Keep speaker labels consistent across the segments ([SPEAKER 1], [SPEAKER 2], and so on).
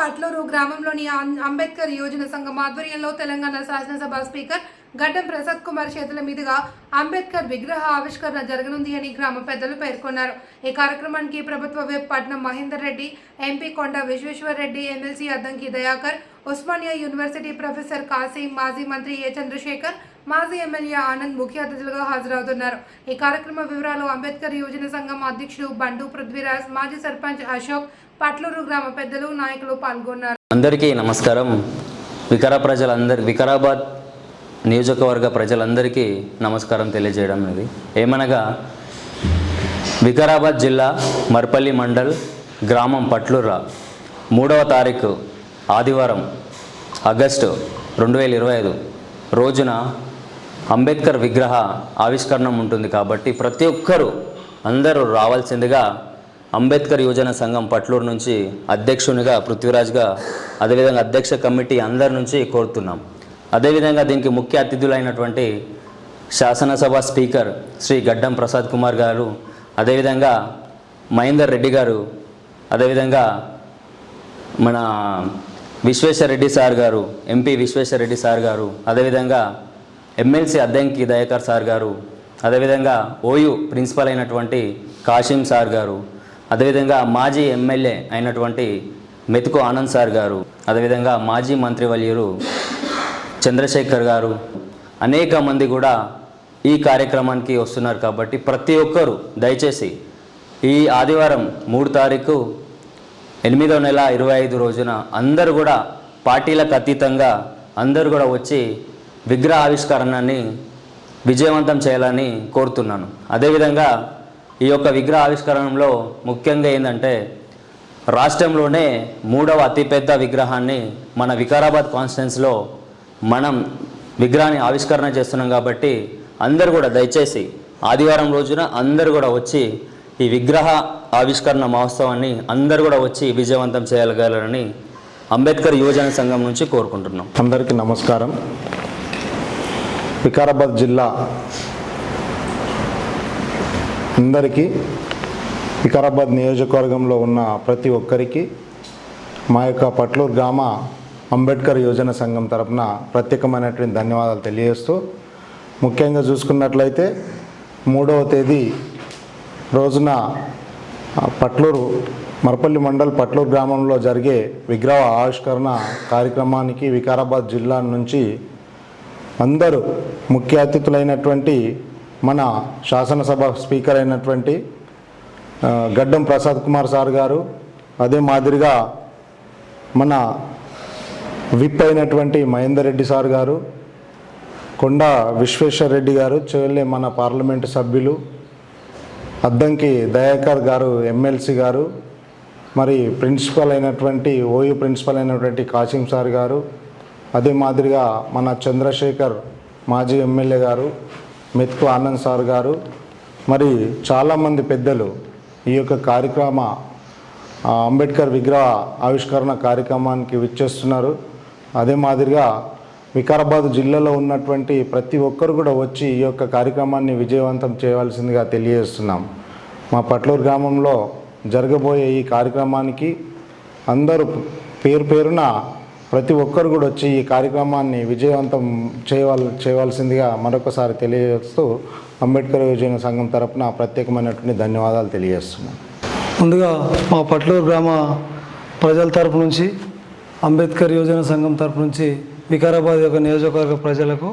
[SPEAKER 1] పట్లూరు గ్రామంలోని అం- అంబేద్కర్ యోజన సంఘం ఆధ్వర్యంలో తెలంగాణ శాసనసభ స్పీకర్ గడ్డం ప్రసాద్ కుమార్ చేతుల మీదుగా అంబేద్కర్ విగ్రహ ఆవిష్కరణ జరగనుంది అని గ్రామ పెద్దలు పేర్కొన్నారు. ఈ కార్యక్రమానికి ప్రభుత్వ విప్ పట్నం Mahender Reddy MP Konda Vishweshwar Reddy MLC Addanki Dayakar Osmania university professor Kasim మాజీ మంత్రి ఏ చంద్రశేఖర్ మాజీ ఎమ్మెల్యే ఆనంద్ ముఖ్య అతిథులుగా హాజరవుతున్నారు. ఈ కార్యక్రమ వివరాలు అంబేద్కర్ యువజన సంఘం అధ్యక్షుడు బండు పృథ్వీరాజ్ మాజీ సర్పంచ్ అశోక్ పట్లూరు గ్రామ పెద్దలు నాయకులు పాల్గొన్నారు.
[SPEAKER 2] అందరికీ నమస్కారం. వికారా ప్రజలందరి వికారాబాద్ నియోజకవర్గ ప్రజలందరికీ నమస్కారం తెలియజేయడం ఇది ఏమనగా వికారాబాద్ జిల్లా మర్పల్లి మండల్ గ్రామం పట్లూర మూడవ తారీఖు ఆదివారం ఆగస్టు రెండు వేల ఇరవై ఐదు రోజున అంబేద్కర్ విగ్రహ ఆవిష్కరణం ఉంటుంది కాబట్టి ప్రతి ఒక్కరూ అందరూ రావాల్సిందిగా అంబేద్కర్ యువజన సంఘం పట్లూరు నుంచి అధ్యక్షునిగా పృథ్వీరాజ్గా అదేవిధంగా అధ్యక్ష కమిటీ అందరి నుంచి కోరుతున్నాం. అదేవిధంగా దీనికి ముఖ్య అతిథులైనటువంటి శాసనసభ స్పీకర్ శ్రీ గడ్డం ప్రసాద్ కుమార్ గారు అదేవిధంగా మహేందర్ రెడ్డి గారు అదేవిధంగా మన Vishweshwar Reddy sir garu MP Vishweshwar Reddy sir garu అదేవిధంగా ఎమ్మెల్సీ అద్దంకి దయాకర్ సార్ గారు అదేవిధంగా ఓయూ ప్రిన్సిపల్ అయినటువంటి కాషిం సార్ గారు అదేవిధంగా మాజీ ఎమ్మెల్యే అయినటువంటి మెతుకు ఆనంద్ సార్ గారు అదేవిధంగా మాజీ మంత్రివర్యులు చంద్రశేఖర్ గారు అనేక మంది కూడా ఈ కార్యక్రమానికి వస్తున్నారు కాబట్టి ప్రతి ఒక్కరూ దయచేసి ఈ ఆదివారం మూడు తారీఖు ఎనిమిదో నెల ఇరవై ఐదు రోజున అందరూ కూడా పార్టీలకు అతీతంగా అందరూ కూడా వచ్చి విగ్రహ ఆవిష్కరణని విజయవంతం చేయాలని కోరుతున్నాను. అదేవిధంగా ఈ యొక్క విగ్రహ ఆవిష్కరణలో ముఖ్యంగా ఏంటంటే రాష్ట్రంలోనే మూడవ అతిపెద్ద విగ్రహాన్ని మన వికారాబాద్ కాన్స్టిట్యున్సీలో మనం విగ్రహాన్ని ఆవిష్కరణ చేస్తున్నాం కాబట్టి అందరూ కూడా దయచేసి ఆదివారం రోజున అందరూ కూడా వచ్చి ఈ విగ్రహ ఆవిష్కరణ మహోత్సవాన్ని అందరూ కూడా వచ్చి విజయవంతం చేయగలరని అంబేద్కర్ యువజన సంఘం నుంచి కోరుకుంటున్నాం.
[SPEAKER 3] అందరికీ నమస్కారం. వికారాబాద్ జిల్లా అందరికీ వికారాబాద్ నియోజకవర్గంలో ఉన్న ప్రతి ఒక్కరికి మా యొక్క పట్లూరు గ్రామ అంబేద్కర్ యోజన సంఘం తరపున ప్రత్యేకమైనటువంటి ధన్యవాదాలు తెలియజేస్తూ ముఖ్యంగా చూసుకున్నట్లయితే మూడవ తేదీ రోజున పట్లూరు మరపల్లి మండల్ పట్లూరు గ్రామంలో జరిగే విగ్రహ ఆవిష్కరణ కార్యక్రమానికి వికారాబాద్ జిల్లా నుంచి అందరూ ముఖ్య అతిథులైనటువంటి మన శాసనసభ స్పీకర్ అయినటువంటి గడ్డం ప్రసాద్ కుమార్ సార్ గారు అదే మాదిరిగా మన విప్ అయినటువంటి మహేందర్ రెడ్డి సార్ గారు కొండ విశ్వేశ్వర్ రెడ్డి గారు చెల్లె మన పార్లమెంటు సభ్యులు అద్దంకి దయాకర్ గారు ఎమ్మెల్సీ గారు మరి ప్రిన్సిపల్ అయినటువంటి ఓయూ ప్రిన్సిపల్ అయినటువంటి కాసిం సార్ గారు అదే మాదిరిగా మన చంద్రశేఖర్ మాజీ ఎమ్మెల్యే గారు మెత్కు ఆనంద్ సార్ గారు మరి చాలామంది పెద్దలు ఈ యొక్క కార్యక్రమ అంబేద్కర్ విగ్రహ ఆవిష్కరణ కార్యక్రమానికి విచ్చేస్తున్నారు. అదే మాదిరిగా వికారాబాద్ జిల్లాలో ఉన్నటువంటి ప్రతి ఒక్కరు కూడా వచ్చి ఈ యొక్క కార్యక్రమాన్ని విజయవంతం చేయవలసిందిగా తెలియజేస్తున్నాం. మా పట్లూరు గ్రామంలో జరగబోయే ఈ కార్యక్రమానికి అందరూ పేరు పేరున ప్రతి ఒక్కరు కూడా వచ్చి ఈ కార్యక్రమాన్ని విజయవంతం చేయవల్ చేయవలసిందిగా మరొకసారి తెలియజేస్తూ అంబేద్కర్ యోజన సంఘం తరపున ప్రత్యేకమైనటువంటి ధన్యవాదాలు తెలియజేస్తున్నాం.
[SPEAKER 4] ముందుగా మా పట్లూరు గ్రామ ప్రజల తరపు నుంచి అంబేద్కర్ యోజన సంఘం తరపు నుంచి వికారాబాద్ యొక్క నియోజకవర్గ ప్రజలకు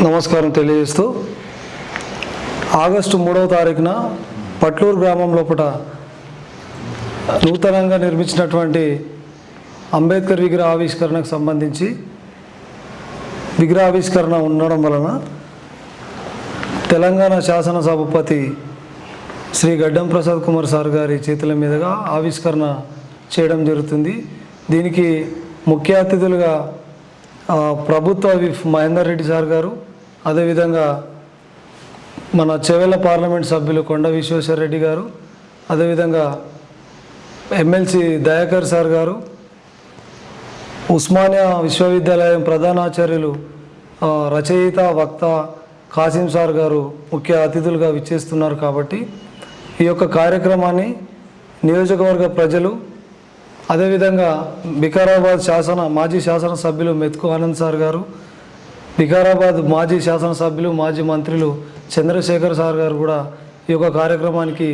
[SPEAKER 4] నమస్కారం తెలియజేస్తూ ఆగస్టు మూడవ తారీఖున పట్లూరు గ్రామం లోపల నూతనంగా నిర్మించినటువంటి అంబేద్కర్ విగ్రహ ఆవిష్కరణకు సంబంధించి విగ్రహావిష్కరణ ఉండడం వలన తెలంగాణ శాసనసభాపతి శ్రీ గడ్డం ప్రసాద్ కుమార్ సార్ గారి చేతుల మీదుగా ఆవిష్కరణ చేయడం జరుగుతుంది. దీనికి ముఖ్య అతిథులుగా ప్రభుత్వ విఫ్ మహేందర్ రెడ్డి సార్ గారు అదేవిధంగా మన చెవెళ్ళ పార్లమెంట్ సభ్యులు కొండ విశ్వేశ్వర రెడ్డి గారు అదేవిధంగా ఎమ్మెల్సీ దయాకర్ సార్ గారు ఉస్మానియా విశ్వవిద్యాలయం ప్రధానాచార్యులు రచయిత వక్త కాసిం సార్ గారు ముఖ్య అతిథులుగా విచ్చేస్తున్నారు కాబట్టి ఈ యొక్క కార్యక్రమాన్ని నియోజకవర్గ ప్రజలు అదేవిధంగా వికారాబాద్ శాసన మాజీ శాసనసభ్యులు మెత్కు ఆనంద్ సార్ గారు వికారాబాద్ మాజీ శాసనసభ్యులు మాజీ మంత్రులు చంద్రశేఖర్ సార్ గారు కూడా ఈ యొక్క కార్యక్రమానికి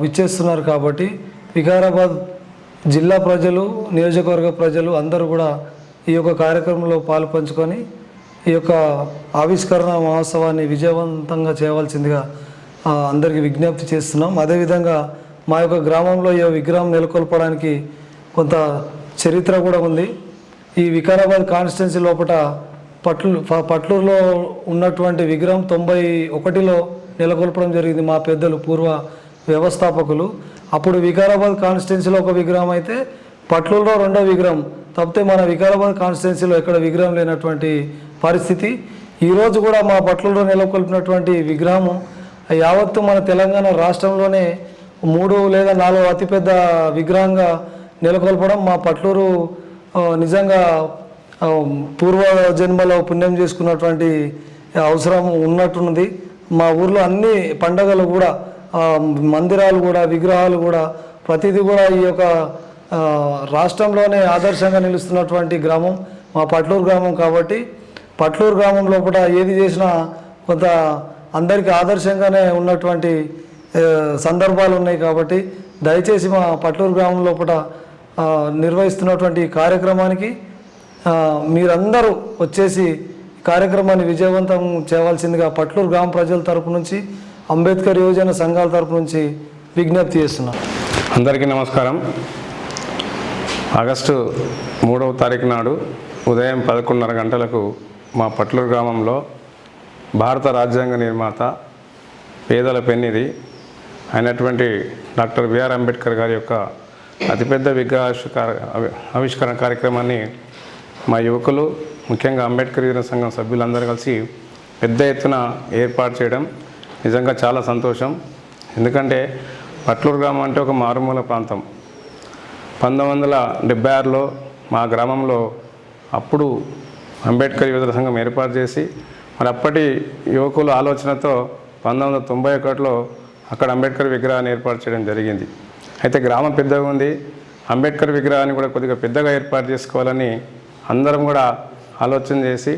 [SPEAKER 4] విచ్చేస్తున్నారు కాబట్టి వికారాబాద్ జిల్లా ప్రజలు నియోజకవర్గ ప్రజలు అందరూ కూడా ఈ యొక్క కార్యక్రమంలో పాలు పంచుకొని ఈ యొక్క ఆవిష్కరణ మహోత్సవాన్ని విజయవంతంగా చేయవలసిందిగా అందరికీ విజ్ఞప్తి చేస్తున్నాం. అదేవిధంగా మా యొక్క గ్రామంలో ఈ విగ్రహం నెలకొల్పడానికి కొంత చరిత్ర కూడా ఉంది. ఈ వికారాబాద్ కాన్స్టిట్యున్సీ లోపల పట్లు పట్లూరులో ఉన్నటువంటి విగ్రహం తొంభై ఒకటిలో నెలకొల్పడం జరిగింది మా పెద్దలు పూర్వ వ్యవస్థాపకులు. అప్పుడు వికారాబాద్ కాన్స్టిట్యున్సీలో ఒక విగ్రహం అయితే పట్లూరులో రెండో విగ్రహం. తప్పితే మన వికారాబాద్ కాన్స్టిట్యున్సీలో ఎక్కడ విగ్రహం లేనటువంటి పరిస్థితి. ఈరోజు కూడా మా పట్లూరులో నెలకొల్పినటువంటి విగ్రహం యావత్తు మన తెలంగాణ రాష్ట్రంలోనే మూడు లేదా నాలుగు అతిపెద్ద విగ్రహంగా నెలకొల్పడం మా పట్లూరు నిజంగా పూర్వ జన్మలో పుణ్యం చేసుకున్నటువంటి అవసరం ఉన్నట్టున్నది. మా ఊర్లో అన్ని పండగలు కూడా మందిరాలు కూడా విగ్రహాలు కూడా ప్రతిదీ కూడా ఈ యొక్క రాష్ట్రంలోనే ఆదర్శంగా నిలుస్తున్నటువంటి గ్రామం మా పట్లూరు గ్రామం కాబట్టి పట్లూరు గ్రామం లోపల ఏది చేసినా కొంత అందరికీ ఆదర్శంగానే ఉన్నటువంటి సందర్భాలు ఉన్నాయి కాబట్టి దయచేసి మా పట్లూరు గ్రామం లోపల నిర్వహిస్తున్నటువంటి కార్యక్రమానికి మీరందరూ వచ్చేసి కార్యక్రమాన్ని విజయవంతం చేయవలసిందిగా పట్లూరు గ్రామ ప్రజల తరపు నుంచి అంబేద్కర్ యువజన సంఘాల తరపు నుంచి విజ్ఞప్తి చేస్తున్నాం.
[SPEAKER 5] అందరికీ నమస్కారం. ఆగస్టు మూడవ తారీఖు నాడు ఉదయం పదకొండున్నర గంటలకు మా పట్లూరు గ్రామంలో భారత రాజ్యాంగ నిర్మాత పేదల పెన్నిది అయినటువంటి డాక్టర్ బిఆర్ అంబేద్కర్ గారి యొక్క అతిపెద్ద విగ్రహావిష్కార ఆవిష్కరణ కార్యక్రమాన్ని మా యువకులు ముఖ్యంగా అంబేద్కర్ యువజన సంఘం సభ్యులందరూ కలిసి పెద్ద ఎత్తున ఏర్పాటు చేయడం నిజంగా చాలా సంతోషం. ఎందుకంటే పట్లూరు గ్రామం అంటే ఒక మారుమూల ప్రాంతం. పంతొమ్మిది వందల డెబ్బై ఆరులో మా గ్రామంలో అప్పుడు అంబేద్కర్ యువజన సంఘం ఏర్పాటు చేసి మరి అప్పటి యువకుల ఆలోచనతో పంతొమ్మిది వందల తొంభై ఒకటిలో అక్కడ అంబేద్కర్ విగ్రహాన్ని ఏర్పాటు చేయడం జరిగింది. అయితే గ్రామం పెద్దగా ఉంది. అంబేద్కర్ విగ్రహాన్ని కూడా కొద్దిగా పెద్దగా ఏర్పాటు చేసుకోవాలని అందరం కూడా ఆలోచన చేసి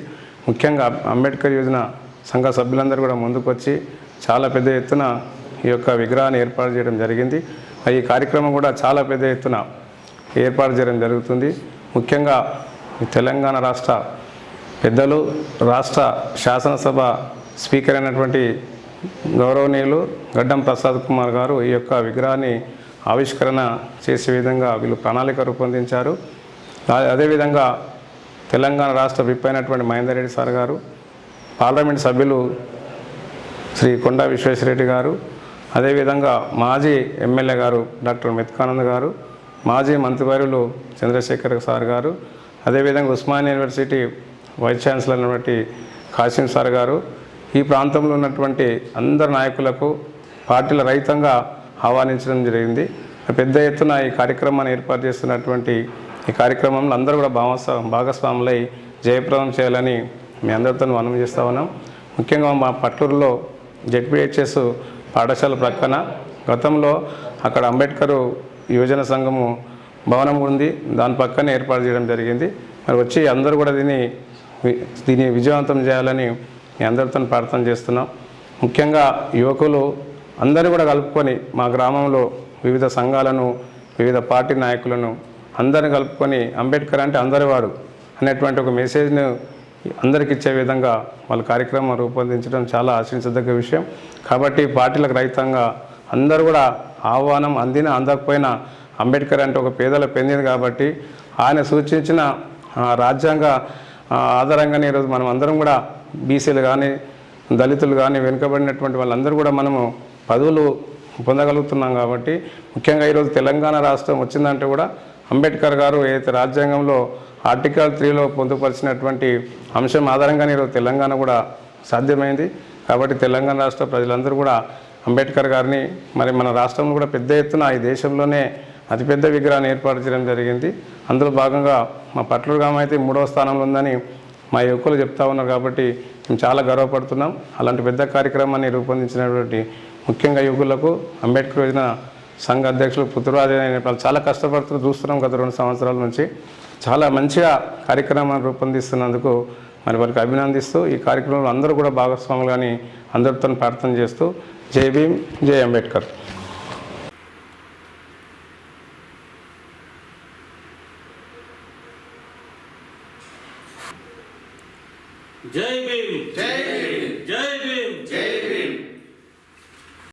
[SPEAKER 5] ముఖ్యంగా అంబేద్కర్ యోజన సంఘ సభ్యులందరూ కూడా ముందుకొచ్చి చాలా పెద్ద ఎత్తున ఈ యొక్క విగ్రహాన్ని ఏర్పాటు చేయడం జరిగింది. ఈ కార్యక్రమం కూడా చాలా పెద్ద ఎత్తున ఏర్పాటు చేయడం జరుగుతుంది. ముఖ్యంగా తెలంగాణ రాష్ట్ర పెద్దలు రాష్ట్ర శాసనసభ స్పీకర్ అయినటువంటి గౌరవనీయులు గడ్డం ప్రసాద్ కుమార్ గారు ఈ యొక్క విగ్రహాన్ని ఆవిష్కరణ చేసే విధంగా వీళ్ళు ప్రణాళిక రూపొందించారు. అదేవిధంగా తెలంగాణ రాష్ట్ర విప్ అయినటువంటి మహేందర్ రెడ్డి సార్ గారు పార్లమెంట్ సభ్యులు శ్రీ కొండా విశ్వేశ్వరరెడ్డి గారు అదేవిధంగా మాజీ ఎమ్మెల్యే గారు డాక్టర్ మెత్కానంద్ గారు మాజీ మంత్రివర్యులు చంద్రశేఖర్ సార్ గారు అదేవిధంగా ఉస్మానియా యూనివర్సిటీ వైస్ ఛాన్సలర్ ఉన్నటువంటి కాసిం సార్ గారు ఈ ప్రాంతంలో ఉన్నటువంటి అందరు నాయకులకు పార్టీల రహితంగా ఆహ్వానించడం జరిగింది. పెద్ద ఎత్తున ఈ కార్యక్రమాన్ని ఏర్పాటు చేస్తున్నటువంటి ఈ కార్యక్రమంలో అందరూ కూడా భాగస్వా భాగస్వాములై జయప్రదం చేయాలని మీ అందరితో మనం చేస్తా ఉన్నాం. ముఖ్యంగా మా పట్లూరులో జెడ్పీహెచ్ఎస్ పాఠశాల ప్రక్కన గతంలో అక్కడ అంబేద్కర్ యువజన సంఘము భవనం ఉంది. దాని పక్కనే ఏర్పాటు చేయడం జరిగింది. మరి వచ్చి అందరూ కూడా దీన్ని దీన్ని విజయవంతం చేయాలని అందరితో ప్రార్థన చేస్తున్నాం. ముఖ్యంగా యువకులు అందరూ కూడా కలుపుకొని మా గ్రామంలో వివిధ సంఘాలను వివిధ పార్టీ నాయకులను అందరిని కలుపుకొని అంబేద్కర్ అంటే అందరివాడు అనేటువంటి ఒక మెసేజ్ను అందరికి ఇచ్చే విధంగా వాళ్ళ కార్యక్రమం రూపొందించడం చాలా ఆశించదగ్గ విషయం. కాబట్టి పార్టీలకు రహితంగా అందరూ కూడా ఆహ్వానం అందిన అందకపోయినా అంబేద్కర్ అంటే ఒక పేదల పెందింది కాబట్టి ఆయన సూచించిన రాజ్యాంగ ఆ, ఆధారంగానే ఈరోజు మనం అందరం కూడా బీసీలు కానీ దళితులు కానీ వెనుకబడినటువంటి వాళ్ళందరూ కూడా మనము పదవులు పొందగలుగుతున్నాం కాబట్టి ముఖ్యంగా ఈరోజు తెలంగాణ రాష్ట్రం వచ్చిందంటే కూడా అంబేద్కర్ గారు ఏదైతే రాజ్యాంగంలో ఆర్టికల్ త్రీలో పొందుపరిచినటువంటి అంశం ఆధారంగానే ఈరోజు తెలంగాణ కూడా సాధ్యమైంది. కాబట్టి తెలంగాణ రాష్ట్ర ప్రజలందరూ కూడా అంబేద్కర్ గారిని మరి మన రాష్ట్రంలో కూడా పెద్ద ఎత్తున ఈ దేశంలోనే అతిపెద్ద విగ్రహాన్ని ఏర్పాటు చేయడం జరిగింది. అందులో భాగంగా మా పట్లూరు గ్రామం అయితే మూడవ స్థానంలో ఉందని మా యువకులు చెప్తా ఉన్నారు కాబట్టి మేము చాలా గర్వపడుతున్నాం. అలాంటి పెద్ద కార్యక్రమాన్ని రూపొందించినటువంటి ముఖ్యంగా యువకులకు అంబేద్కర్ యోజన సంఘ అధ్యక్షులు పుత్రురాజు వాళ్ళు చాలా కష్టపడుతూ చూస్తున్నాం గత రెండు సంవత్సరాల నుంచి. చాలా మంచిగా కార్యక్రమాన్ని రూపొందిస్తున్నందుకు మరి వారికి అభినందిస్తూ ఈ కార్యక్రమంలో అందరూ కూడా భాగస్వాములు కానీ అందరితో ప్రార్థన చేస్తూ జై భీమ్ జై అంబేద్కర్.
[SPEAKER 6] జై